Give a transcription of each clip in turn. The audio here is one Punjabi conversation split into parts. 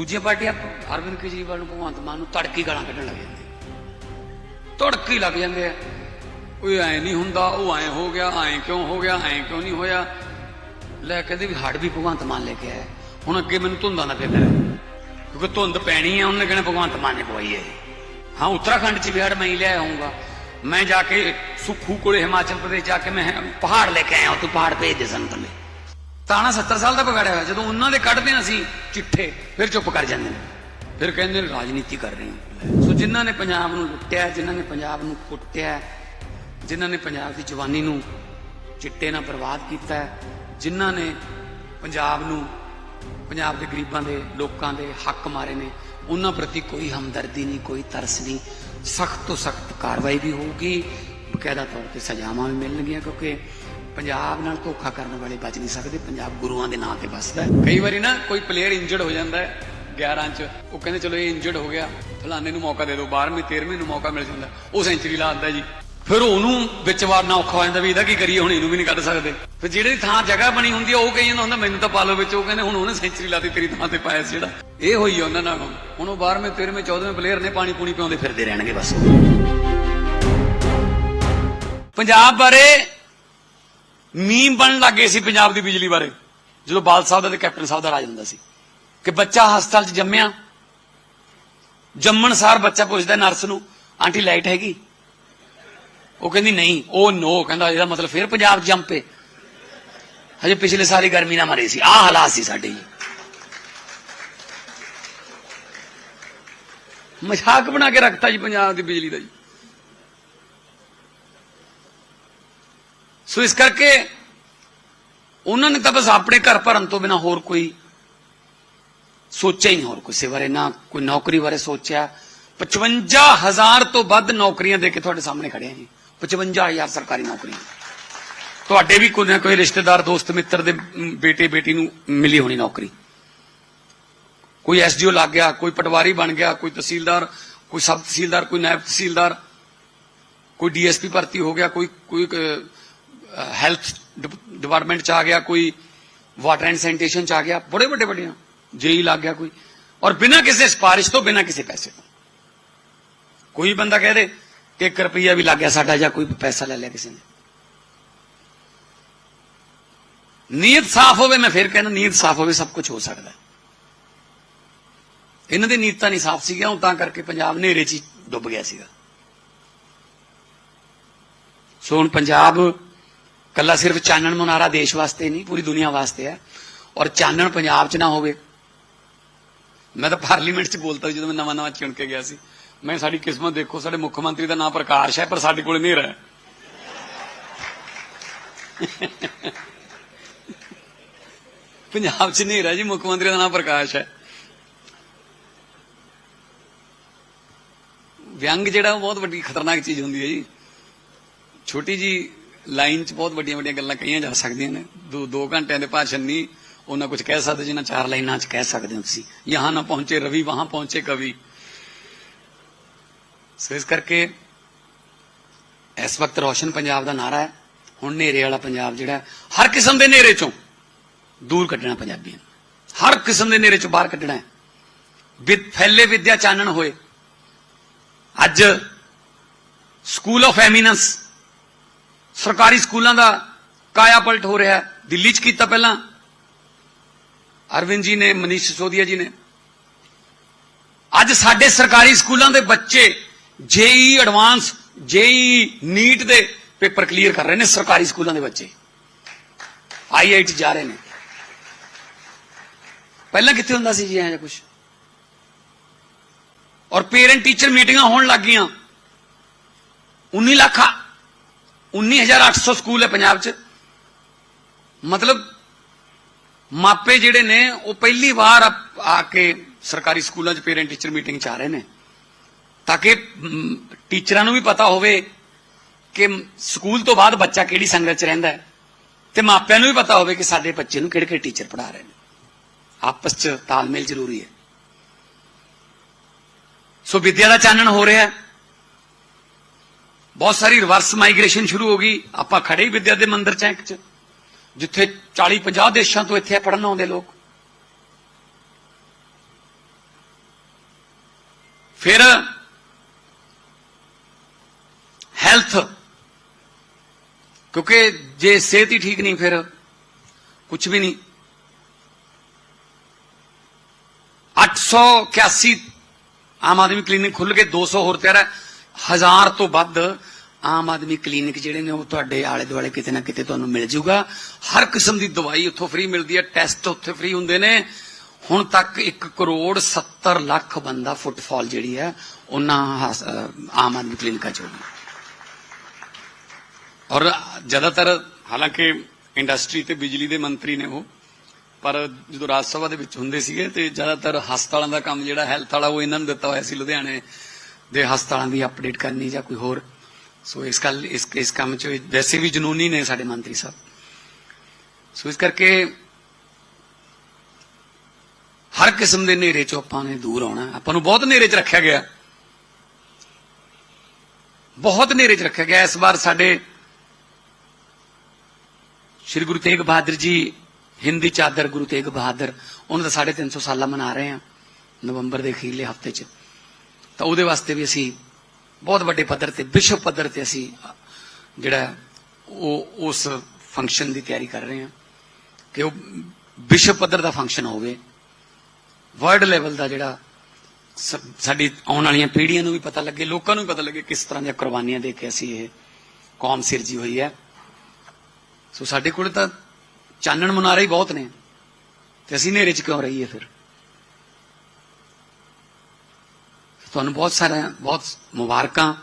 ਦੂਜੀਆਂ ਪਾਰਟੀਆਂ ਅਰਵਿੰਦ ਕੇਜਰੀਵਾਲ ਨੂੰ ਭਗਵੰਤ ਮਾਨ ਨੂੰ ਤੜਕੀ ਗਾਲਾਂ ਕੱਢਣ ਲੱਗ ਜਾਂਦੇ ਤੜਕੀ ਲੱਗ ਜਾਂਦੇ ਆ। ਓਏ ਐ ਨਹੀਂ ਹੁੰਦਾ, ਉਹ ਐ ਹੋ ਗਿਆ, ਐ ਕਿਉਂ ਹੋ ਗਿਆ, ਐ ਕਿਉਂ ਨਹੀਂ ਹੋਇਆ? ਲੈ ਕਹਿੰਦੇ ਵੀ ਹੜ ਵੀ ਭਗਵੰਤ ਮਾਨ ਲੈ ਕੇ ਆਇਆ। ਹੁਣ ਅੱਗੇ ਮੈਨੂੰ ਧੁੰਦਾਂ ਦਾ ਫਿਕਰ ਕਿਉਂਕਿ ਧੁੰਦ ਪੈਣੀ ਹੈ ਉਹਨੇ ਕਹਿਣਾ ਭਗਵੰਤ ਮਾਨ ਨੇ ਪਵਾਈ ਹੈ। ਹਾਂ, ਉੱਤਰਾਖੰਡ ਚ ਵੀ ਹੜ ਮੈਂ ਹੀ ਲੈ ਆਉਂਗਾ ਮੈਂ ਜਾ ਕੇ ਸੁਖੂ ਕੋਲੇ ਹਿਮਾਚਲ ਪ੍ਰਦੇਸ਼ ਜਾ ਕੇ ਮੈਂ ਪਹਾੜ ਲੈ ਕੇ ਆਇਆ, ਤੂੰ ਪਹਾੜ ਭੇਜ ਦੇ ਸਾਨੂੰ ਥੱਲੇ। ਤਾਣਾ 70 ਸਾਲ ਦਾ ਵਿਗੜਿਆ ਹੋਇਆ। ਜਦੋਂ ਉਹਨਾਂ ਦੇ ਕੱਢਦੇ ਹਾਂ ਅਸੀਂ ਚਿੱਠੇ, ਫਿਰ ਚੁੱਪ ਕਰ ਜਾਂਦੇ ਨੇ। ਫਿਰ ਕਹਿੰਦੇ ਨੇ, ਰਾਜਨੀਤੀ ਕਰ ਰਹੇ ਹਾਂ। ਸੋ ਜਿਨ੍ਹਾਂ ਨੇ ਪੰਜਾਬ ਨੂੰ ਲੁੱਟਿਆ, ਜਿਨ੍ਹਾਂ ਨੇ ਪੰਜਾਬ ਨੂੰ ਕੁੱਟਿਆ, ਜਿਨ੍ਹਾਂ ਨੇ ਪੰਜਾਬ ਦੀ ਜਵਾਨੀ ਨੂੰ ਚਿੱਟੇ ਨਾਲ ਬਰਬਾਦ ਕੀਤਾ, ਜਿਨ੍ਹਾਂ ਨੇ ਪੰਜਾਬ ਨੂੰ, ਪੰਜਾਬ ਦੇ ਗਰੀਬਾਂ ਦੇ ਲੋਕਾਂ ਦੇ ਹੱਕ ਮਾਰੇ ਨੇ, ਉਹਨਾਂ ਪ੍ਰਤੀ ਕੋਈ ਹਮਦਰਦੀ ਨਹੀਂ, ਕੋਈ ਤਰਸ ਨਹੀਂ। ਸਖਤ ਤੋਂ ਸਖਤ ਕਾਰਵਾਈ ਵੀ ਹੋਊਗੀ। ਬਕਾਇਦਾ ਤੌਰ ਤੇ ਸਜ਼ਾਵਾਂ ਵੀ ਮਿਲਣਗੀਆਂ ਕਿਉਂਕਿ ਪੰਜਾਬ ਨਾਲ ਧੋਖਾ ਕਰਨ ਵਾਲੇ ਬਚ ਨਹੀਂ ਸਕਦੇ, ਪੰਜਾਬ ਗੁਰੂਆਂ ਦੇ ਨਾਂ ਤੇ ਵੱਸਦਾ ਹੈ। ਕਈ ਵਾਰੀ ਨਾ ਕੋਈ ਪਲੇਅਰ ਇੰਜਰਡ ਹੋ ਜਾਂਦਾ ਹੈ 11 ਚ, ਉਹ ਕਹਿੰਦੇ ਚਲੋ ਇਹ ਇੰਜਰਡ ਹੋ ਗਿਆ, ਫਲਾਣੇ ਨੂੰ ਮੌਕਾ ਦੇ ਦਿਓ 12ਵੀਂ 13ਵੀਂ ਨੂੰ ਮੌਕਾ ਮਿਲ ਜਾਂਦਾ, ਉਹ ਸੈਂਚਰੀ ਲਾ ਦਿੰਦਾ ਜੀ। ਫਿਰ ਉਹਨੂੰ ਵਿੱਚ ਵਾਰਨਾ ਔਖਾ ਹੋ ਜਾਂਦਾ ਵੀ ਇਹਦਾ ਕੀ ਕਰੀਏ, ਹੁਣ ਇਹਨੂੰ ਵੀ ਨਹੀਂ ਕੱਢ ਸਕਦੇ। ਫਿਰ ਜਿਹੜੇ ਥਾਂ ਜਗ੍ਹਾ ਬਣੀ ਹੁੰਦੀ ਆ, ਉਹ ਕਹੀ ਜਾਂਦਾ ਹੁੰਦਾ, ਮੈਨੂੰ ਤਾਂ ਪਾ ਲਓ ਵਿੱਚ, ਉਹ ਕਹਿੰਦੇ ਹੁਣ ਉਹਨੇ ਸੈਂਚਰੀ ਲਾਤੀ, ਤੇਰੀ ਥਾਂ ਤੇ ਪਾਇਆ ਸੀ ਜਿਹੜਾ। ਇਹ ਹੋਈ ਆ ਉਹਨਾਂ ਨਾਲ। ਹੁਣ। ਹੁਣ ਉਹ 12ਵੇਂ 13ਵੇਂ 14ਵੇਂ ਪਲੇਅਰ ਨੇ ਪਾਣੀ ਪੂਣੀ ਪਿਆਉਂਦੇ ਫਿਰਦੇ ਰਹਿਣਗੇ ਬਸ। ਪੰਜਾਬ ਬਾਰੇ ਮੀਮ ਬਣਨ ਲੱਗੇ ਸੀ ਪੰਜਾਬ ਦੀ ਬਿਜਲੀ ਬਾਰੇ। ਜਦੋਂ ਬਾਲ ਸਾਹਿਬ ਦਾ ਤੇ ਕੈਪਟਨ ਸਾਹਿਬ ਦਾ ਰਾਜ ਹੁੰਦਾ ਸੀ। ਕਿ ਬੱਚਾ ਹਸਪਤਾਲ 'ਚ ਜੰਮਿਆ, ਜੰਮਣ ਸਾਰ ਬੱਚਾ ਪੁੱਛਦਾ ਨਰਸ ਨੂੰ, ਆਂਟੀ, ਲਾਈਟ ਹੈਗੀ? ਉਹ ਕਹਿੰਦੀ, ਨਹੀਂ। ਉਹ ਨੋ। ਕਹਿੰਦਾ, ਇਹਦਾ ਮਤਲਬ ਫਿਰ ਪੰਜਾਬ ਜੰਪੇ ਹਜੇ ਪਿਛਲੇ ਸਾਰੀ ਗਰਮੀ ਨਾ ਮਰੇ ਸੀ। ਆਹ ਹਾਲਾਤ ਸੀ ਸਾਡੇ। ਜੀ ਮਜ਼ਾਕ ਬਣਾ ਕੇ ਰੱਖਤਾ ਜੀ ਪੰਜਾਬ ਦੀ ਬਿਜਲੀ ਦਾ ਜੀ। ਸੋ ਇਸ ਕਰਕੇ ਉਹਨਾਂ ਨੇ ਤਾਂ ਬਸ ਆਪਣੇ ਘਰ ਭਰਨ ਤੋਂ ਬਿਨਾ ਹੋਰ ਕੋਈ ਸੋਚਿਆ ਹੀ ਨਹੀਂ, ਹੋਰ ਕਿਸੇ ਬਾਰੇ, ਨਾ ਕੋਈ ਨੌਕਰੀ ਬਾਰੇ ਸੋਚਿਆ। 55000 ਤੋਂ ਵੱਧ ਨੌਕਰੀਆਂ ਦੇ ਕੇ ਤੁਹਾਡੇ ਸਾਹਮਣੇ ਖੜੇ ਆ ਜੀ। 55000 ਸਰਕਾਰੀ ਨੌਕਰੀਆਂ। ਤੁਹਾਡੇ ਵੀ ਕੋਈ ਨਾ ਕੋਈ ਰਿਸ਼ਤੇਦਾਰ, ਦੋਸਤ, ਮਿੱਤਰ ਦੇ ਬੇਟੇ, ਬੇਟੀ ਨੂੰ ਮਿਲੀ ਹੋਣੀ ਨੌਕਰੀ। ਕੋਈ ਐਸਡੀਓ ਲੱਗ ਗਿਆ, ਕੋਈ ਪਟਵਾਰੀ ਬਣ ਗਿਆ, ਕੋਈ ਤਹਿਸੀਲਦਾਰ, ਕੋਈ ਸਬ ਤਹਿਸੀਲਦਾਰ, ਕੋਈ ਨਾਇਬ ਤਹਿਸੀਲਦਾਰ, ਕੋਈ ਡੀਐਸਪੀ ਭਰਤੀ ਹੋ ਗਿਆ, ਕੋਈ ਕੋਈ ਹੈਲਥ ਡਿਪਾਰਟਮੈਂਟ ਚ ਆ ਗਿਆ, ਕੋਈ ਵਾਟਰ ਐਂਡ ਸੈਨੀਟੇਸ਼ਨ ਚ ਆ ਗਿਆ, ਬੜੇ ਵੱਡੇ ਵੱਡੀਆਂ ਜੇਈ ਲੱਗ ਗਿਆ ਕੋਈ। ਔਰ ਬਿਨਾਂ ਕਿਸੇ ਸਿਫਾਰਿਸ਼ ਤੋਂ, ਬਿਨਾਂ ਕਿਸੇ ਪੈਸੇ ਤੋਂ। ਕੋਈ ਬੰਦਾ ਕਹਿ ਦੇ ਕਿ 1 ਰੁਪਈਆ ਵੀ ਲੱਗ ਗਿਆ ਸਾਡਾ ਜਾਂ ਕੋਈ ਪੈਸਾ ਲੈ ਲਿਆ ਕਿਸੇ ਨੇ। ਨੀਅਤ ਸਾਫ਼ ਹੋਵੇ, ਮੈਂ ਫਿਰ ਕਹਿੰਦਾ ਨੀਅਤ ਸਾਫ਼ ਹੋਵੇ, ਸਭ ਕੁਝ ਹੋ ਸਕਦਾ। ਇਹਨਾਂ ਦੀ ਨੀਤਾਂ ਨਹੀਂ ਸਾਫ਼ ਸੀਗੀਆਂ ਉਹ ਤਾਂ ਕਰਕੇ ਪੰਜਾਬ ਹਨੇਰੇ 'ਚ ਹੀ ਡੁੱਬ ਗਿਆ ਸੀਗਾ। ਸੋ ਹੁਣ ਪੰਜਾਬ ਕੱਲਾ ਸਿਰਫ ਚਾਨਣ ਮੁਨਾਰਾ ਦੇਸ਼ ਵਾਸਤੇ ਨਹੀਂ, ਪੂਰੀ ਦੁਨੀਆ ਵਾਸਤੇ ਹੈ। ਔਰ ਚਾਨਣ ਪੰਜਾਬ 'ਚ ਨਾ ਹੋਵੇ। ਮੈਂ ਤਾਂ ਪਾਰਲੀਮੈਂਟ 'ਚ ਬੋਲਤਾ ਜਦੋਂ ਮੈਂ ਨਵਾਂ ਨਵਾਂ ਚੁਣ ਕੇ ਗਿਆ ਸੀ। ਮੈਂ ਸਾਡੀ ਕਿਸਮਤ ਦੇਖੋ, ਸਾਡੇ ਮੁੱਖ ਮੰਤਰੀ ਦਾ ਨਾਮ ਪ੍ਰਕਾਸ਼ ਹੈ, ਪਰ ਸਾਡੇ ਕੋਲ ਹਨੇਰਾ ਹੈ। ਪੰਜਾਬ 'ਚ ਹਨੇਰਾ ਜੀ, ਮੁੱਖ ਮੰਤਰੀ ਦਾ ਨਾਮ ਪ੍ਰਕਾਸ਼ ਹੈ। ਵਿਅੰਗ ਜਿਹੜਾ, ਉਹ ਬਹੁਤ ਵੱਡੀ ਖਤਰਨਾਕ ਚੀਜ਼ ਹੁੰਦੀ ਹੈ ਜੀ। ਛੋਟੀ ਜੀ ਲਾਈਨ 'ਚ ਬਹੁਤ ਵੱਡੀਆਂ ਵੱਡੀਆਂ ਗੱਲਾਂ ਕਹੀਆਂ ਜਾ ਸਕਦੀਆਂ ਨੇ। ਦੋ ਦੋ ਘੰਟਿਆਂ ਦੇ ਭਾਸ਼ਣ ਨਹੀਂ, ਉਹਨਾਂ ਕੁਝ ਕਹਿ ਸਕਦੇ ਜਿੰਨਾ ਚਾਰ ਲਾਈਨਾਂ 'ਚ ਕਹਿ ਸਕਦੇ ਹੋ ਤੁਸੀਂ। ਯਹਾਂ ਨਾ ਪਹੁੰਚੇ ਰਵੀ, ਵਹਾਂ ਪਹੁੰਚੇ ਕਵੀ। ਸੋ ਇਸ ਕਰਕੇ ਇਸ ਵਕਤ ਰੋਸ਼ਨ ਪੰਜਾਬ ਦਾ ਨਾਰਾ ਹੈ। ਹੁਣ ਹਨੇਰੇ ਵਾਲਾ ਪੰਜਾਬ ਜਿਹੜਾ ਹਰ ਕਿਸਮ ਦੇ ਹਨੇਰੇ ਚੋਂ ਦੂਰ ਕੱਢਣਾ ਪੰਜਾਬੀਆਂ ਹਰ ਕਿਸਮ ਦੇ ਹਨੇਰੇ ਚੋਂ ਬਾਹਰ ਕੱਢਣਾ ਹੈ। ਵਿਦ ਫੈਲੇ ਵਿਦਿਆ ਚਾਨਣ ਹੋਏ। ਅੱਜ ਸਕੂਲ ਆਫ ਐਮੀਨੈਂਸ ਸਰਕਾਰੀ ਸਕੂਲਾਂ ਦਾ ਕਾਇਆ ਪਲਟ ਹੋ ਰਿਹਾ ਹੈ। ਦਿੱਲੀ 'ਚ ਕੀਤਾ ਪਹਿਲਾਂ। ਅਰਵਿੰਦ ਜੀ ਨੇ, ਮਨੀਸ਼ ਸਿਸੋਦੀਆ ਜੀ ਨੇ। ਅੱਜ ਸਾਡੇ ਸਰਕਾਰੀ ਸਕੂਲਾਂ ਦੇ ਬੱਚੇ ਜੇਈ ਐਡਵਾਂਸ, ਜੇਈ ਨੀਟ ਦੇ ਪੇਪਰ ਕਲੀਅਰ ਕਰ ਰਹੇ ਨੇ ਸਰਕਾਰੀ ਸਕੂਲਾਂ ਦੇ ਬੱਚੇ। ਆਈਆਈਟੀ ਜਾ ਰਹੇ ਨੇ। ਪਹਿਲਾਂ ਕਿੱਥੇ ਹੁੰਦਾ ਸੀ ਜੀ ਇਹ ਜਿਹਾ ਕੁਝ ਔਰ ਪੇਰੈਂਟ ਟੀਚਰ ਮੀਟਿੰਗਾਂ ਹੋਣ ਲੱਗ ਗਈਆਂ। 19 ਲੱਖ 19800 ਸਕੂਲ ਹੈ ਪੰਜਾਬ 'ਚ। ਮਤਲਬ ਮਾਪੇ ਜਿਹੜੇ ਨੇ, ਉਹ ਪਹਿਲੀ ਵਾਰ ਆ ਕੇ ਸਰਕਾਰੀ ਸਕੂਲਾਂ 'ਚ ਪੇਰੈਂਟ ਟੀਚਰ ਮੀਟਿੰਗ 'ਚ ਆ ਰਹੇ ਨੇ। ਤਾਂ ਕਿ ਟੀਚਰਾਂ ਨੂੰ ਵੀ ਪਤਾ ਹੋਵੇ ਕਿ ਸਕੂਲ ਤੋਂ ਬਾਅਦ ਬੱਚਾ ਕਿਹੜੀ ਸੰਗਤ 'ਚ ਰਹਿੰਦਾ ਹੈ। ਤੇ ਮਾਪਿਆਂ ਨੂੰ ਵੀ ਪਤਾ ਹੋਵੇ ਕਿ ਸਾਡੇ ਬੱਚੇ ਨੂੰ ਕਿਹੜੇ ਕਿਹੜੇ ਟੀਚਰ ਪੜ੍ਹਾ ਰਹੇ ਨੇ। ਆਪਸ 'ਚ ਤਾਲਮੇਲ ਜ਼ਰੂਰੀ ਹੈ। ਸੋ ਵਿਦਿਆ ਦਾ ਚਾਨਣ ਹੋ ਰਿਹਾ ਹੈ। ਬਹੁਤ ਸਾਰੀ ਰਿਵਰਸ ਮਾਈਗ੍ਰੇਸ਼ਨ ਸ਼ੁਰੂ ਹੋ ਗਈ। ਆਪਾਂ ਖੜੇ ਹੀ ਵਿਦਿਆ ਦੇ ਮੰਦਰ ਚੈਂਕ ਚ, ਜਿੱਥੇ 40 50 ਦੇਸ਼ਾਂ ਤੋਂ ਇੱਥੇ ਪੜਨ ਆਉਂਦੇ ਲੋਕ। ਫਿਰ ਹੈਲਥ ਕਿਉਂਕਿ ਜੇ ਸਿਹਤ ਹੀ ਠੀਕ ਨਹੀਂ ਫਿਰ ਕੁਝ ਵੀ ਨਹੀਂ। 881 ਆਮ ਆਦਮੀ ਕਲੀਨਿਕ ਖੁੱਲ ਕੇ 200 ਹੋਰ ਤਿਆਰ ਹੈ। ਹਜ਼ਾਰ ਤੋਂ ਵੱਧ ਆਮ ਆਦਮੀ ਕਲੀਨਿਕ ਜਿਹੜੇ ਨੇ ਉਹ ਤੁਹਾਡੇ ਆਲੇ ਦੁਆਲੇ ਕਿਤੇ ਨਾ ਕਿਤੇ ਤੁਹਾਨੂੰ ਮਿਲ ਜਾਊਗਾ ਹਰ ਕਿਸਮ ਦੀ ਦਵਾਈ ਉੱਥੋਂ ਫ੍ਰੀ ਮਿਲਦੀ ਹੈ, ਟੈਸਟ ਉੱਥੇ ਫ੍ਰੀ ਹੁੰਦੇ ਨੇ। ਹੁਣ ਤੱਕ 1 ਕਰੋੜ 70 ਲੱਖ ਬੰਦਾ ਫੁੱਟਫਾਲ ਜਿਹੜੀ ਹੈ, ਉਹਨਾਂ ਆਮ ਆਦਮੀ ਕਲੀਨਿਕਾਂ ਚ ਹੋਗੀ ਔਰ ਜ਼ਿਆਦਾਤਰ ਹਾਲਾਂਕਿ ਇੰਡਸਟਰੀ ਤੇ ਬਿਜਲੀ ਦੇ ਮੰਤਰੀ ਨੇ ਉਹ, ਪਰ ਜਦੋਂ ਰਾਜ ਸਭਾ ਦੇ ਵਿੱਚ ਹੁੰਦੇ ਸੀਗੇ ਤੇ ਜ਼ਿਆਦਾਤਰ ਹਸਪਤਾਲਾਂ ਦਾ ਕੰਮ ਜਿਹੜਾ ਹੈਲਥ ਵਾਲਾ ਉਹ ਇਹਨਾਂ ਨੂੰ ਦਿੱਤਾ ਹੋਇਆ ਸੀ, ਲੁਧਿਆਣੇ ਦੇ ਹਸਪਤਾਲਾਂ ਦੀ ਅਪਡੇਟ ਕਰਨੀ ਜਾਂ ਕੋਈ ਹੋਰ। ਸੋ ਇਸ ਕੱਲ ਇਸ ਇਸ ਕੰਮ 'ਚ ਵੈਸੇ ਵੀ ਜਨੂਨੀ ਨੇ ਸਾਡੇ ਮੰਤਰੀ ਸਾਹਿਬ। ਸੋ ਇਸ ਕਰਕੇ ਹਰ ਕਿਸਮ ਦੇ ਹਨੇਰੇ 'ਚੋਂ ਆਪਾਂ ਨੇ ਦੂਰ ਆਉਣਾ। ਆਪਾਂ ਨੂੰ ਬਹੁਤ ਹਨੇਰੇ 'ਚ ਰੱਖਿਆ ਗਿਆ। ਬਹੁਤ ਹਨੇਰੇ 'ਚ ਰੱਖਿਆ ਗਿਆ। ਇਸ ਵਾਰ ਸਾਡੇ ਸ਼੍ਰੀ ਗੁਰੂ ਤੇਗ ਬਹਾਦਰ ਜੀ, ਹਿੰਦੀ ਚਾਦਰ ਗੁਰੂ ਤੇਗ ਬਹਾਦਰ, ਉਹਨਾਂ ਦਾ 350 ਸਾਲਾ ਮਨਾ ਰਹੇ ਹਾਂ ਨਵੰਬਰ ਦੇ ਅਖੀਰਲੇ ਹਫ਼ਤੇ 'ਚ। ਤਾਂ ਉਹਦੇ ਵਾਸਤੇ ਵੀ ਅਸੀਂ ਬਹੁਤ ਵੱਡੇ ਪੱਧਰ ਤੇ, ਵਿਸ਼ਵ ਪੱਧਰ ਤੇ ਅਸੀਂ ਜਿਹੜਾ ਉਹ, ਉਸ ਫੰਕਸ਼ਨ ਦੀ ਤਿਆਰੀ ਕਰ ਰਹੇ ਹਾਂ ਕਿ ਉਹ ਵਿਸ਼ਵ ਪੱਧਰ ਦਾ ਫੰਕਸ਼ਨ ਹੋਵੇ। ਵਰਲਡ ਲੈਵਲ ਦਾ ਜਿਹੜਾ ਸ- ਸਾਡੀ ਆਉਣ ਵਾਲੀਆਂ ਪੀੜ੍ਹੀਆਂ ਨੂੰ ਵੀ ਪਤਾ ਲੱਗੇ, ਲੋਕਾਂ ਨੂੰ ਵੀ ਪਤਾ ਲੱਗੇ ਕਿਸ ਤਰ੍ਹਾਂ ਦੀਆਂ ਕੁਰਬਾਨੀਆਂ ਦੇ ਕੇ ਅਸੀਂ ਇਹ ਕੌਮ ਸਿਰਜੀ ਹੋਈ ਹੈ। ਸੋ ਸਾਡੇ ਕੋਲ ਤਾਂ ਚਾਨਣ ਮੁਨਾਰੇ ਹੀ ਬਹੁਤ ਨੇ। ਤੇ ਅਸੀਂ ਹਨੇਰੇ 'ਚ ਕਿਉਂ ਰਹੀਏ ਫਿਰ? ਤੁਹਾਨੂੰ ਬਹੁਤ ਸਾਰਾ ਬਹੁਤ ਮੁਬਾਰਕਾਂ।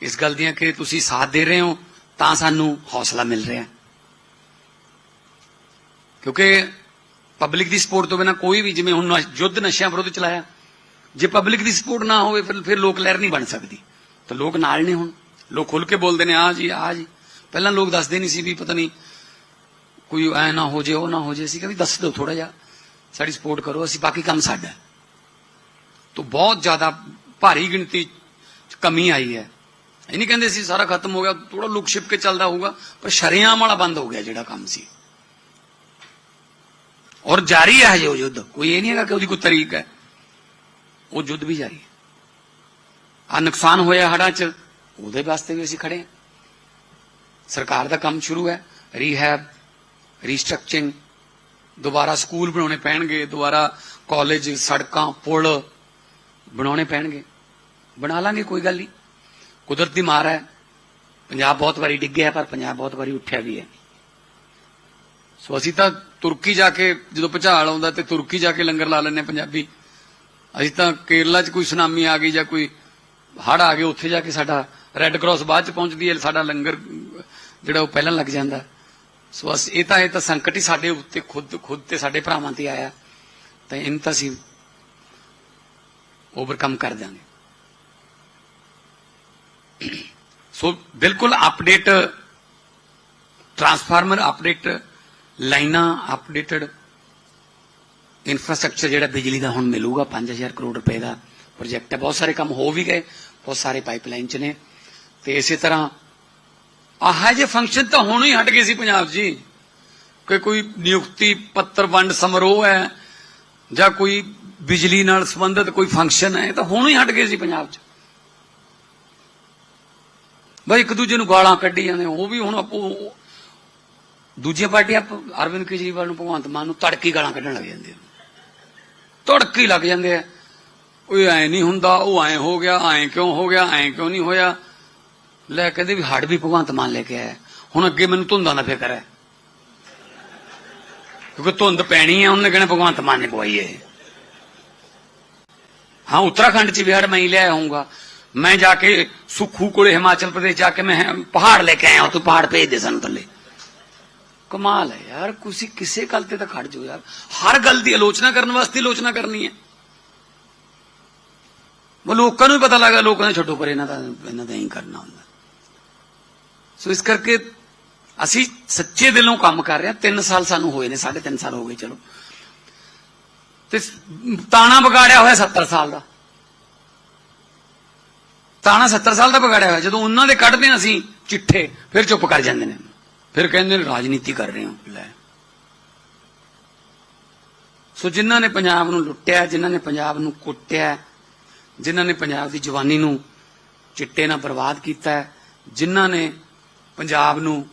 ਇਸ ਗੱਲ ਦੀਆਂ ਕਿ ਤੁਸੀਂ ਸਾਥ ਦੇ ਰਹੇ ਹੋ, ਤਾਂ ਸਾਨੂੰ ਹੌਸਲਾ ਮਿਲ ਰਿਹਾ ਕਿਉਂਕਿ ਪਬਲਿਕ ਦੀ ਸਪੋਰਟ ਤੋਂ ਬਿਨਾ ਕੋਈ ਵੀ ਜਿਵੇਂ ਹੁਣ ਯੁੱਧ ਨਸ਼ਿਆਂ ਵਿਰੁੱਧ ਚਲਾਇਆ, ਜੇ ਪਬਲਿਕ ਦੀ ਸਪੋਰਟ ਨਾ ਹੋਵੇ ਫਿਰ ਫਿਰ ਲੋਕ ਲਹਿਰ ਨਹੀਂ ਬਣ ਸਕਦੀ। ਤਾਂ ਲੋਕ ਨਾਲ ਨੇ ਹੁਣ। ਲੋਕ ਖੁੱਲ ਕੇ ਬੋਲਦੇ ਨੇ, ਆ ਜੀ ਆ ਜੀ। ਪਹਿਲਾਂ ਲੋਕ ਦੱਸਦੇ ਨਹੀਂ ਸੀ ਵੀ ਪਤਾ ਨਹੀਂ ਕੋਈ ਐ ਨਾ ਹੋ ਜੇ, ਉਹ ਨਾ ਹੋ ਜੇ। ਅਸੀਂ ਕਹਿੰਦੇ ਦੱਸ ਦਿਓ ਥੋੜਾ ਜਿਹਾ। ਸਾਡੀ ਸਪੋਰਟ ਕਰੋ, ਅਸੀਂ ਬਾਕੀ ਕੰਮ ਸਾਡਾ ਹੈ। ਤੋਂ ਬਹੁਤ ਜ਼ਿਆਦਾ ਭਾਰੀ ਗਿਣਤੀ ਕਮੀ ਆਈ ਹੈ। ਇਹ ਨਹੀਂ ਕਹਿੰਦੇ ਸੀ ਸਾਰਾ ਖਤਮ ਹੋ ਗਿਆ ਥੋੜਾ ਲੁਕ ਛਿਪ ਕੇ ਚੱਲਦਾ ਹੋਊਗਾ, ਪਰ ਸ਼ਰੇਆਮ ਵਾਲਾ ਬੰਦ ਹੋ ਗਿਆ ਜਿਹੜਾ ਕੰਮ ਸੀ। ਔਰ ਜਾਰੀ ਹੈ ਹਜੇ ਉਹ ਯੁੱਧ। ਕੋਈ ਇਹ ਨਹੀਂ ਹੈਗਾ ਕਿ ਉਹਦੀ ਕੋਈ ਤਰੀਕ ਹੈ। ਉਹ ਯੁੱਧ ਵੀ ਜਾਰੀ ਹੈ। ਆ ਨੁਕਸਾਨ ਹੋਇਆ ਹੜਾਂ 'ਚ, ਉਹਦੇ ਵਾਸਤੇ ਵੀ ਅਸੀਂ ਖੜੇ ਹਾਂ। ਸਰਕਾਰ ਦਾ ਕੰਮ ਸ਼ੁਰੂ ਹੈ ਰੀਹੈਬ ਰੀਸਟਰਕਚਰਿੰਗ ਦੁਬਾਰਾ ਸਕੂਲ ਬਣਾਉਣੇ ਪੈਣਗੇ, ਦੁਬਾਰਾ ਕਾਲਜ ਸੜਕਾਂ, ਪੁਲ ਬਣਾਉਣੇ ਪੈਣਗੇ। ਬਣਾ ਲਾਂਗੇ, ਕੋਈ ਗੱਲ ਨਹੀਂ। ਕੁਦਰਤੀ ਮਾਰ ਹੈ। ਪੰਜਾਬ ਬਹੁਤ ਵਾਰੀ ਡਿੱਗਿਆ, ਪਰ ਪੰਜਾਬ ਬਹੁਤ ਵਾਰੀ ਉੱਠਿਆ ਵੀ ਹੈ। ਸੋ ਅਸੀਂ ਤਾਂ ਤੁਰਕੀ ਜਾ ਕੇ, ਜਦੋਂ ਭੁਚਾਲ ਆਉਂਦਾ ਤੇ ਤੁਰਕੀ ਜਾ ਕੇ ਲੰਗਰ ਲਾ ਲੈਂਦੇ ਹਾਂ ਪੰਜਾਬੀ। ਅਸੀਂ ਤਾਂ ਕੇਰਲਾ 'ਚ ਕੋਈ ਸੁਨਾਮੀ ਆ ਗਈ ਜਾਂ ਕੋਈ ਹੜ ਆ ਗਿਆ ਉੱਥੇ ਜਾ ਕੇ ਸਾਡਾ ਰੈੱਡ ਕਰਾਸ ਬਾਅਦ 'ਚ ਪਹੁੰਚਦੀ ਹੈ, ਸਾਡਾ ਲੰਗਰ, ਜਿਹੜਾ ਉਹ ਪਹਿਲਾਂ ਲੱਗ ਜਾਂਦਾ। ਸੋ ਅਸ ਇਹ ਤਾਂ ਇਹ ਤਾਂ ਸੰਕਟ ਹੀ ਸਾਡੇ ਉੱਤੇ, ਖੁਦ ਖੁਦ ਤੇ ਸਾਡੇ ਭਰਾਵਾਂ ਤੇ ਆਇਆ। ਤਾਂ ਇਹਨੂੰ ਤਾਂ ਅਸੀਂ ਓਵਰਕਮ ਕਰ ਦਾਂਗੇ ਸੋ ਬਿਲਕੁਲ ਅਪਡੇਟ ਟਰਾਂਸਫਾਰਮਰ ਅਪਡੇਟ ਲਾਈਨਾਂ ਅਪਡੇਟਡ ਇਨਫਰਾਸਟ੍ਰਕਚਰ ਜਿਹੜਾ ਬਿਜਲੀ ਦਾ ਹੁਣ ਮਿਲੂਗਾ 5000 ਕਰੋੜ ਰੁਪਏ ਦਾ ਪ੍ਰੋਜੈਕਟ ਹੈ। ਬਹੁਤ ਸਾਰੇ ਕੰਮ ਹੋ ਵੀ ਗਏ, ਬਹੁਤ ਸਾਰੇ ਪਾਈਪਲਾਈਨ ਚ ਨੇ। ਤੇ ਇਸੇ ਤਰ੍ਹਾਂ ਆਹ ਜੇ ਫੰਕਸ਼ਨ ਤਾਂ ਹੁਣ ਹੀ ਹਟ ਗਏ ਸੀ ਪੰਜਾਬ ਜੀ, ਕਿ ਕੋਈ ਨਿਯੁਕਤੀ ਪੱਤਰ ਵੰਡ ਸਮਾਰੋਹ ਹੈ ਜਾਂ ਕੋਈ ਬਿਜਲੀ ਨਾਲ ਸੰਬੰਧਿਤ ਕੋਈ ਫੰਕਸ਼ਨ ਹੈ ਇਹ ਤਾਂ ਹੁਣ ਹੀ ਹਟ ਗਏ ਸੀ ਪੰਜਾਬ 'ਚ। ਬਈ ਇੱਕ ਦੂਜੇ ਨੂੰ ਗਾਲਾਂ ਕੱਢੀ ਜਾਂਦੇ ਉਹ ਵੀ ਹੁਣ ਆਪੋ ਦੂਜੀਆਂ ਪਾਰਟੀਆਂ ਅਰਵਿੰਦ ਕੇਜਰੀਵਾਲ ਨੂੰ, ਭਗਵੰਤ ਮਾਨ ਨੂੰ ਤੜਕੀ ਗਾਲਾਂ ਕੱਢਣ ਲੱਗ ਜਾਂਦੇ ਤੜਕੀ ਲੱਗ ਜਾਂਦੇ ਆ। ਉਹ ਐ ਨਹੀਂ ਹੁੰਦਾ, ਉਹ ਐ ਹੋ ਗਿਆ, ਐ ਕਿਉਂ ਹੋ ਗਿਆ, ਐ ਕਿਉਂ ਨਹੀਂ ਹੋਇਆ? ਲੈ ਕਹਿੰਦੇ ਵੀ ਹੜ ਵੀ ਭਗਵੰਤ ਮਾਨ ਲੈ ਕੇ ਆਇਆ। ਹੁਣ ਅੱਗੇ ਮੈਨੂੰ ਧੁੰਦਾਂ ਦਾ ਫਿਕਰ ਹੈ ਕਿਉਂਕਿ ਧੁੰਦ ਪੈਣੀ ਹੈ ਉਹਨੇ ਕਹਿਣਾ ਭਗਵੰਤ ਮਾਨ ਨੇ ਗਵਾਈ ਹੈ ਹਾਂ ਉੱਤਰਾਖੰਡ ਚ ਵੀ ਹੜ ਮੈਂ ਹੀ ਲੈ ਆਉਂਗਾ ਮੈਂ ਜਾ ਕੇ ਸੁਖੂ ਕੋਲੇ ਹਿਮਾਚਲ ਪ੍ਰਦੇਸ਼ ਜਾ ਕੇ ਮੈਂ ਹੈ- ਪਹਾੜ ਲੈ ਕੇ ਆਇਆ ਤੂੰ ਕਮਾਲ ਹੈ ਯਾਰ ਤੁਸੀਂ ਕਿਸੇ ਗੱਲ ਤੇ ਤਾਂ ਖੜ ਜਾਓ ਯਾਰ ਹਰ ਗੱਲ ਦੀ ਆਲੋਚਨਾ ਕਰਨ ਵਾਸਤੇ ਆਲੋਚਨਾ ਕਰਨੀ ਹੈ ਉਹ ਲੋਕਾਂ ਨੂੰ ਵੀ ਪਤਾ ਲੱਗਾ ਲੋਕਾਂ ਨੇ ਛੱਡੋ ਪਰ ਇਹਨਾਂ ਦਾ ਇਹਨਾਂ ਦਾ ਹੀ ਕਰਨਾ ਹੁੰਦਾ ਸੋ ਇਸ ਕਰਕੇ ਅਸੀਂ ਸੱਚੇ ਦਿਲੋਂ ਕੰਮ ਕਰ ਰਹੇ ਹਾਂ 3 ਸਾਲ ਸਾਨੂੰ ਹੋਏ ਨੇ 3.5 ਸਾਲ ਹੋ ਗਏ ਚਲੋ ਤੇ ਤਾਣਾ ਵਿਗਾੜਿਆ ਹੋਇਆ 70 ਸਾਲ ਦਾ। ਤਾਣਾ 70 ਸਾਲ ਦਾ ਵਿਗਾੜਿਆ ਹੋਇਆ। ਜਦੋਂ ਉਹਨਾਂ ਦੇ ਕੱਢਦੇ ਹਾਂ ਅਸੀਂ ਚਿੱਠੇ, ਫਿਰ ਚੁੱਪ ਕਰ ਜਾਂਦੇ ਨੇ। ਫਿਰ ਕਹਿੰਦੇ ਨੇ, ਰਾਜਨੀਤੀ ਕਰ ਰਹੇ ਹੋ, ਲੈ। ਸੋ ਜਿਨ੍ਹਾਂ ਨੇ ਪੰਜਾਬ ਨੂੰ ਲੁੱਟਿਆ, ਜਿਨ੍ਹਾਂ ਨੇ ਪੰਜਾਬ ਨੂੰ ਕੁੱਟਿਆ, ਜਿਨ੍ਹਾਂ ਨੇ ਪੰਜਾਬ ਦੀ ਜਵਾਨੀ ਨੂੰ ਚਿੱਟੇ ਨਾਲ ਬਰਬਾਦ ਕੀਤਾ, ਜਿਨ੍ਹਾਂ ਨੇ ਪੰਜਾਬ ਨੂੰ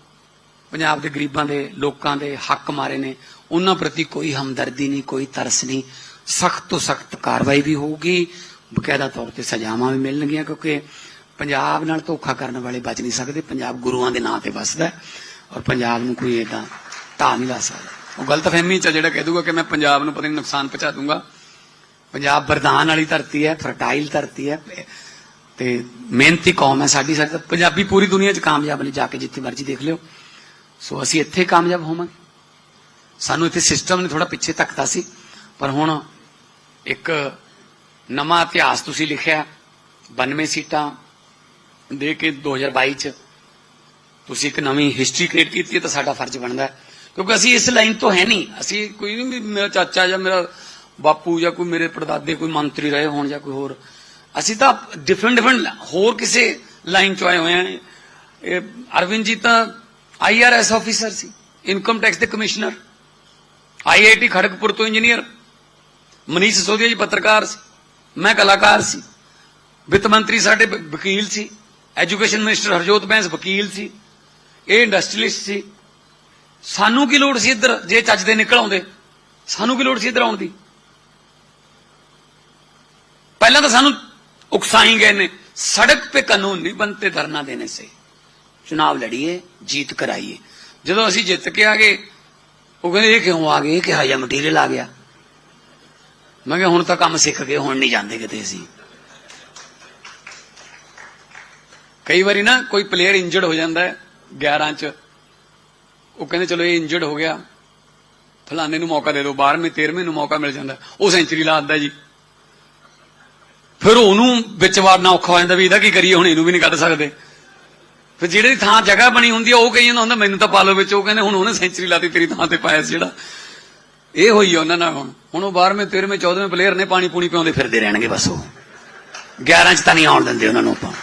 ਪੰਜਾਬ ਦੇ ਗਰੀਬਾਂ ਦੇ ਲੋਕਾਂ ਦੇ ਹੱਕ ਮਾਰੇ ਨੇ, ਉਹਨਾਂ ਪ੍ਰਤੀ ਕੋਈ ਹਮਦਰਦੀ ਨਹੀਂ, ਕੋਈ ਤਰਸ ਨਹੀਂ। ਸਖਤ ਤੋਂ ਸਖਤ ਕਾਰਵਾਈ ਵੀ ਹੋਊਗੀ। ਬਕਾਇਦਾ ਤੌਰ ਤੇ ਸਜ਼ਾਵਾਂ ਵੀ ਮਿਲਣਗੀਆਂ ਕਿਉਂਕਿ ਪੰਜਾਬ ਨਾਲ ਧੋਖਾ ਕਰਨ ਵਾਲੇ ਬਚ ਨਹੀਂ ਸਕਦੇ। ਪੰਜਾਬ ਗੁਰੂਆਂ ਦੇ ਨਾਂ ਤੇ ਵਸਦਾ ਔਰ ਪੰਜਾਬ ਨੂੰ ਕੋਈ ਏਦਾਂ ਢਾਹ ਨਹੀਂ ਲਾ ਸਕਦਾ। ਉਹ ਗਲਤਫਹਿਮੀ ਚ ਆ ਜਿਹੜਾ ਕਹਿ ਦੂਗਾ ਕਿ ਮੈਂ ਪੰਜਾਬ ਨੂੰ ਪਤਾ ਨਹੀਂ ਨੁਕਸਾਨ ਪਹੁੰਚਾ ਦੂੰਗਾ। ਪੰਜਾਬ ਵਰਦਾਨ ਵਾਲੀ ਧਰਤੀ ਹੈ, ਫਰਟਾਈਲ ਧਰਤੀ ਹੈ ਤੇ ਮਿਹਨਤੀ ਕੌਮ ਹੈ ਸਾਡੀ ਸਾਡੀ ਪੰਜਾਬੀ ਪੂਰੀ ਦੁਨੀਆ 'ਚ ਕਾਮਯਾਬ ਨੇ, ਜਾ ਕੇ ਜਿੱਥੇ ਮਰਜ਼ੀ ਦੇਖ ਲਿਓ। ਸੋ ਅਸੀਂ ਇੱਥੇ ਕਾਮਯਾਬ ਹੋਵਾਂਗੇ। ਸਾਨੂੰ ਇੱਥੇ ਸਿਸਟਮ ਨੇ ਥੋੜਾ ਪਿੱਛੇ ਧੱਕਦਾ ਸੀ, ਪਰ ਹੁਣ ਇੱਕ ਨਵਾਂ ਇਤਿਹਾਸ ਤੁਸੀਂ ਲਿਖਿਆ 92 ਸੀਟਾਂ ਦੇ ਕੇ 2022 ਚ ਤੁਸੀਂ ਇੱਕ ਨਵੀਂ ਹਿਸਟਰੀ ਕ੍ਰੀਏਟ ਕੀਤੀ ਹੈ ਤਾਂ ਸਾਡਾ ਫਰਜ਼ ਬਣਦਾ ਹੈ। ਕਿਉਂਕਿ ਅਸੀਂ ਇਸ ਲਾਈਨ ਤੋਂ ਹੈ ਨਹੀਂ। ਅਸੀਂ ਕੋਈ ਨਹੀਂ ਵੀ ਮੇਰਾ ਚਾਚਾ ਜਾਂ ਮੇਰਾ ਬਾਪੂ ਜਾਂ ਕੋਈ ਮੇਰੇ ਪੜਦਾਦੇ, ਕੋਈ ਮੰਤਰੀ ਰਹੇ ਹੋਣ ਜਾਂ ਕੋਈ ਹੋਰ, ਅਸੀਂ ਤਾਂ ਡਿਫਰੈਂਟ ਡਿਫਰੈਂਟ ਹੋਰ ਕਿਸੇ ਲਾਈਨ ਚੋਂ ਆਏ ਹੋਏ ਹਾਂ। ਇਹ ਅਰਵਿੰਦ ਜੀ ਤਾਂ ਆਈਆਰਐਸ ਆਫੀਸਰ ਸੀ ਇਨਕਮ ਟੈਕਸ ਦੇ ਕਮਿਸ਼ਨਰ ਆਈਆਈਟੀ ਖੜਕਪੁਰ ਤੋਂ ਇੰਜੀਨੀਅਰ ਮਨੀਸ਼ ਸੋਦੀਆ ਜੀ ਪੱਤਰਕਾਰ ਸੀ, ਮੈਂ ਕਲਾਕਾਰ ਸੀ, ਵਿੱਤ ਮੰਤਰੀ ਸਾਡੇ ਵਕੀਲ ਸੀ ਐਜੂਕੇਸ਼ਨ ਮਿਨਿਸਟਰ ਹਰਜੋਤ ਬੈਂਸ ਵਕੀਲ ਸੀ, ਇਹ ਇੰਡਸਟਰੀਲਿਸਟ ਸੀ। ਸਾਨੂੰ ਕੀ ਲੋੜ ਸੀ ਇੱਧਰ, ਜੇ ਚੱਜ ਦੇ ਨਿਕਲ ਆਉਂਦੇ, ਸਾਨੂੰ ਕੀ ਲੋੜ ਸੀ ਇੱਧਰ ਆਉਣ ਦੀ? ਪਹਿਲਾਂ ਤਾਂ ਸਾਨੂੰ ਉਕਸਾਈ ਗਏ ਨੇ, ਸੜਕ ਤੇ ਕਾਨੂੰਨ ਨਹੀਂ ਬਣਤੇ ਧਰਨਾ ਦੇਣੇ ਸੇ। ਚੁਣਾਵ ਲੜੀਏ, ਜੀਤ ਕਰਾਈਏ। ਜਦੋਂ ਅਸੀਂ ਜਿੱਤ ਕੇ ਆ ਗਏ ਉਹ ਕਹਿੰਦੇ, ਇਹ ਕਿਉਂ ਆ ਗਏ? ਕਿ ਕਿਹਾ ਮਟੀਰੀਅਲ ਆ ਗਿਆ। ਮੈਂ ਕਿਹਾ, ਹੁਣ ਤਾਂ ਕੰਮ ਸਿੱਖ ਗਏ ਹੁਣ ਨਹੀਂ ਜਾਂਦੇ ਕਿਤੇ ਅਸੀਂ। ਕਈ ਵਾਰੀ ਨਾ ਕੋਈ ਪਲੇਅਰ ਇੰਜਰਡ ਹੋ ਜਾਂਦਾ ਹੈ 11 ਚ। ਉਹ ਕਹਿੰਦੇ, ਚਲੋ ਇਹ ਇੰਜਰਡ ਹੋ ਗਿਆ। ਫਲਾਣੇ ਨੂੰ ਮੌਕਾ ਦੇ ਦਿਓ 12ਵੇਂ 13ਵੇਂ ਨੂੰ ਮੌਕਾ ਮਿਲ ਜਾਂਦਾ। ਉਹ ਸੈਂਚਰੀ ਲਾ ਦਿੰਦਾ ਜੀ। ਫਿਰ ਉਹਨੂੰ ਵਿੱਚ ਵਾਰਨਾ ਔਖਾ ਹੋ ਜਾਂਦਾ ਵੀ ਇਹਦਾ ਕੀ ਕਰੀਏ, ਹੁਣ ਇਹਨੂੰ ਵੀ ਨਹੀਂ ਕੱਢ ਸਕਦੇ। ਫਿਰ ਜਿਹੜੇ ਥਾਂ ਜਗ੍ਹਾ ਬਣੀ ਹੁੰਦੀ ਆ, ਉਹ ਕਹੀ ਜਾਂਦਾ ਹੁੰਦਾ, ਮੈਨੂੰ ਤਾਂ ਪਾ ਲਓ ਵਿੱਚ। ਉਹ ਕਹਿੰਦੇ, ਹੁਣ ਉਹਨੇ ਸੈਂਚਰੀ ਲਾਤੀ, ਤੇਰੀ ਥਾਂ ਤੇ ਪਾਇਆ ਸੀ ਜਿਹੜਾ। ਇਹ ਹੋਈ ਆ ਉਹਨਾਂ ਨਾਲ ਹੁਣ। ਹੁਣ ਉਹ 12ਵੇਂ 13ਵੇਂ 14ਵੇਂ ਪਲੇਅਰ ਨੇ ਪਾਣੀ ਪੂਣੀ ਪਿਆਉਂਦੇ ਫਿਰਦੇ ਰਹਿਣਗੇ ਬਸ ਉਹ। 11 ਚ ਤਾਂ ਨਹੀਂ ਆਉਣ ਦਿੰਦੇ ਉਹਨਾਂ ਨੂੰ ਆਪਾਂ।